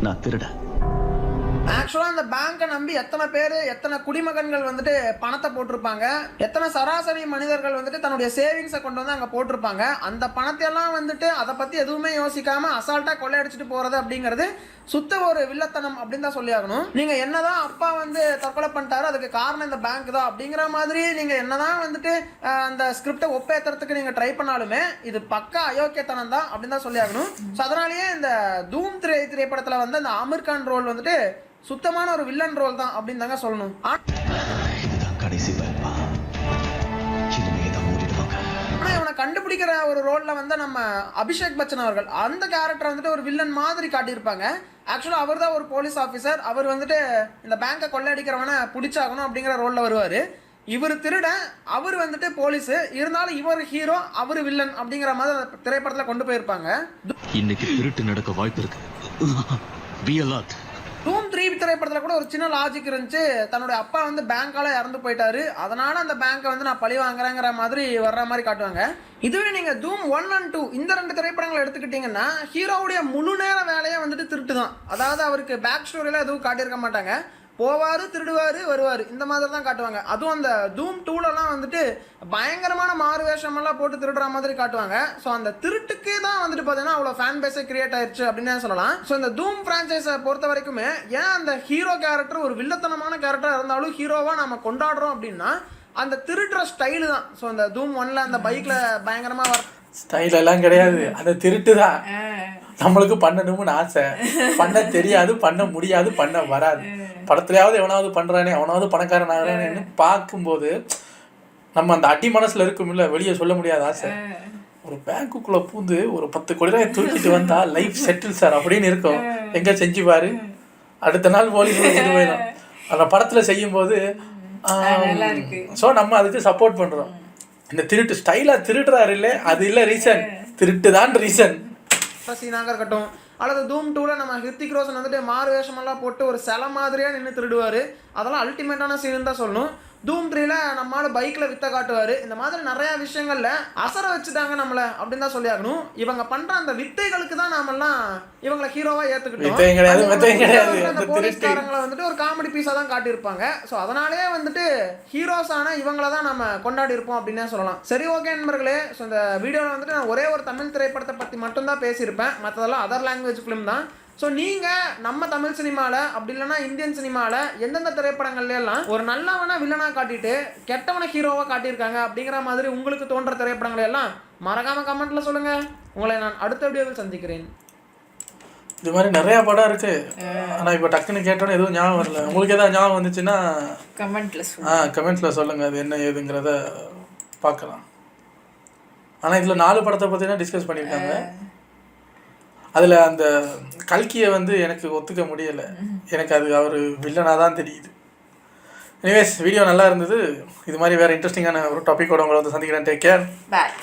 நான் திருடன். ஆக்சுவலாக அந்த பேங்க்கை நம்பி எத்தனை பேர் எத்தனை குடிமகன்கள் வந்துட்டு பணத்தை போட்டிருப்பாங்க எத்தனை சராசரி மனிதர்கள் வந்துட்டு தன்னுடைய சேவிங்ஸை கொண்டு வந்து அங்கே போட்டிருப்பாங்க அந்த பணத்தையெல்லாம் வந்துட்டு அதை பற்றி எதுவுமே யோசிக்காமல் அசால்ட்டாக கொள்ளையடிச்சிட்டு போகிறது அப்படிங்கிறது சுத்த ஒரு வில்லத்தனம் அப்படின்னு தான் சொல்லியாகணும். நீங்கள் என்னதான் அப்பா வந்து தற்கொலை பண்ணிட்டாரு அதுக்கு காரணம் இந்த பேங்க் தான் அப்படிங்கிற மாதிரி நீங்கள் என்னதான் வந்துட்டு அந்த ஸ்கிரிப்டை ஒப்பேத்துறதுக்கு நீங்கள் ட்ரை பண்ணாலுமே இது பக்கா அயோக்கியத்தனம் தான் அப்படின்னு தான் சொல்லியாகணும். ஸோ அதனாலேயே இந்த தூம் திரை திரைப்படத்தில் வந்து அந்த அமீர்கான் ரோல் வந்துட்டு சுத்தமான ஒரு வில்லன் ரோல் தான் அப்படின்னு தாங்க சொல்லணும். கடைசி கண்டுபிடிக்கிற ஒரு ரோல்ல வந்து நம்ம அபிஷேக் பச்சன் அவர்கள். அந்த கேரக்டர் வந்துட்டு ஒரு வில்லன் மாதிரி காட்டியிருப்பாங்க. ஆக்சுவலாக அவர் தான் ஒரு போலீஸ் ஆஃபீஸர் அவர் வந்துட்டு இந்த பேங்கை கொள்ளையடிக்கிறவனை பிடிச்சாகணும் அப்படிங்கிற ரோலில் வருவார். இவர் திருட அவர் வந்துட்டு போலீஸு இருந்தாலும் இவர் ஹீரோ அவர் வில்லன் அப்படிங்கிற மாதிரி திரைப்படத்தில் கொண்டு போயிருப்பாங்க. இன்னைக்கு திருட்டு நடக்க வாய்ப்பு இருக்கு. திரைப்படத்தில் கூட ஒரு சின்ன லாஜிக் இருந்துச்சு. தன்னுடைய அப்பா வந்து பேங்க்கால் இறந்து போயிட்டாரு. அதனால அந்த பேங்க்கை வந்து நான் பழி வாங்குறேங்கிற மாதிரி வர்ற மாதிரி காட்டுவாங்க. இதுவே நீங்கள் தூம் ஒன் அண்ட் டூ இந்த ரெண்டு திரைப்படங்களை எடுத்துக்கிட்டிங்கன்னா ஹீரோவுடைய முழு நேர வேலையை வந்துட்டு திருட்டு தான் அதாவது அவருக்கு பேக் ஸ்டோரியில் எதுவும் காட்டியிருக்க மாட்டாங்க. போவார் திருடுவார் வருவார். இந்த மாதிரி தான் காட்டுவாங்க. அதுவும் அந்த தூம் டூலெலாம் வந்துட்டு பயங்கரமான மாறு வேஷமெல்லாம் போட்டு திருடுற மாதிரி காட்டுவாங்க. ஸோ அந்த திருட்டுக்கே தான் வந்துட்டு பார்த்தீங்கன்னா அவ்வளோ ஃபேன் பேஸே கிரியேட் ஆயிடுச்சு அப்படின்னு சொல்லலாம். ஸோ இந்த தூம் ஃப்ரான்ச்சைஸை பொறுத்த வரைக்குமே ஏன் அந்த ஹீரோ கேரக்டர் ஒரு வில்லத்தனமான கேரக்டராக இருந்தாலும் ஹீரோவாக நம்ம கொண்டாடுறோம் அப்படின்னா அந்த திருடுற ஸ்டைலு தான். ஸோ அந்த தூம் ஒன்ல அந்த பைக்கில் பயங்கரமாக வர ஸ்டைல் எல்லாம் கிடையாது. அந்த திருட்டு தான். நம்மளுக்கு பண்ணணும்னு ஆசை. பண்ண தெரியாது பண்ண முடியாது பண்ண வராது. படத்துலயாவது எவனாவது பண்றானே அவனாவது பணக்காரன் ஆகிறானேன்னு பார்க்கும்போது நம்ம அந்த அடி மனசுல இருக்கும்ல வெளியே சொல்ல முடியாத ஆசை. ஒரு பேங்க்குள்ள பூந்து ஒரு பத்து கோடி ரூபாய் தூக்கிட்டு வந்தா லைஃப் செட்டில் சார் அப்படின்னு இருக்கும். எங்க செஞ்சு பாரு அடுத்த நாள் போலீஸ் போயிடும் அந்த படத்துல செய்யும்போது ஸோ நம்ம அதுக்கு சப்போர்ட் பண்றோம். இந்த திருட்டு ஸ்டைலா திருடுறாரு இல்லை? அது இல்லை ரீசன் திருட்டு தான் ரீசன் சீனாக இருக்கட்டும். அல்லது தூம் டூவில் நம்ம ஹிருத்திக் ரோஷன் வந்துட்டு மாறு வேஷமெல்லாம் போட்டு ஒரு சிலை மாதிரியாக நின்று திருடுவார். அதெல்லாம் அல்டிமேட்டான சீன் தான் சொல்லணும். தூம் த்ரீல நம்மளால பைக்கில் வித்த காட்டுவார். இந்த மாதிரி நிறையா விஷயங்கள்ல அசர வச்சுட்டாங்க நம்மளை அப்படின்னு தான் சொல்லியாகணும். இவங்க பண்ணுற அந்த வித்தைகளுக்கு தான் நாமெல்லாம் இவங்களை அந்த திருட்டு. போலீஸ்காரங்களை வந்துட்டு ஒரு காமெடி பீஸாக தான் காட்டியிருப்பாங்க. ஸோ அதனாலேயே வந்துட்டு ஹீரோஸான இவங்கள தான் நம்ம கொண்டாடி இருப்போம் அப்படின்னே சொல்லலாம். சரி ஓகே நண்பர்களே. ஸோ இந்த வீடியோவில் வந்துட்டு நான் ஒரே ஒரு தமிழ் திரைப்படத்தை பற்றி மட்டும்தான் பேசியிருப்பேன். மற்றதெல்லாம் அதர் லாங்குவேஜ் ஃபிலிம் தான். ஸோ நீங்கள் நம்ம தமிழ் சினிமாவில் அப்படி இல்லைன்னா இந்தியன் சினிமாவில் எந்தெந்த திரைப்படங்கள்ல எல்லாம் ஒரு நல்லவனை வில்லனாக காட்டிட்டு கெட்டவனை ஹீரோவாக காட்டியிருக்காங்க அப்படிங்கிற மாதிரி உங்களுக்கு தோன்ற திரைப்படங்களை எல்லாம் மறக்காம கமெண்ட்ல சொல்லுங்கள் உங்களை நான் அடுத்த வீடியோவில் சந்திக்கிறேன். இது மாதிரி நிறைய படம் இருக்கு. ஆனா இப்போ டக்குன்னு கேட்டோன்னே எதுவும் ஞாபகம் வரல. உங்களுக்கு ஏதாவது ஞாபகம் வந்துச்சுன்னா கமெண்ட்ல ஆ கமெண்ட்ஸ்ல சொல்லுங்க. அது என்ன ஏதுங்கிறத பார்க்கலாம். ஆனா இதுல நாலு படத்தை பத்தி தான் டிஸ்கஸ் பண்ணியிருக்காங்க அதில் அந்த கல்கியை வந்து எனக்கு ஒத்துக்க முடியலை. எனக்கு அது அவர் வில்லனாக தான் தெரியுது. எனிவேஸ் வீடியோ நல்லா இருந்தது. இது மாதிரி வேறு இன்ட்ரெஸ்டிங்கான ஒரு டாப்பிக்கோட உங்களை வந்து சந்திக்கிறேன். Take care bye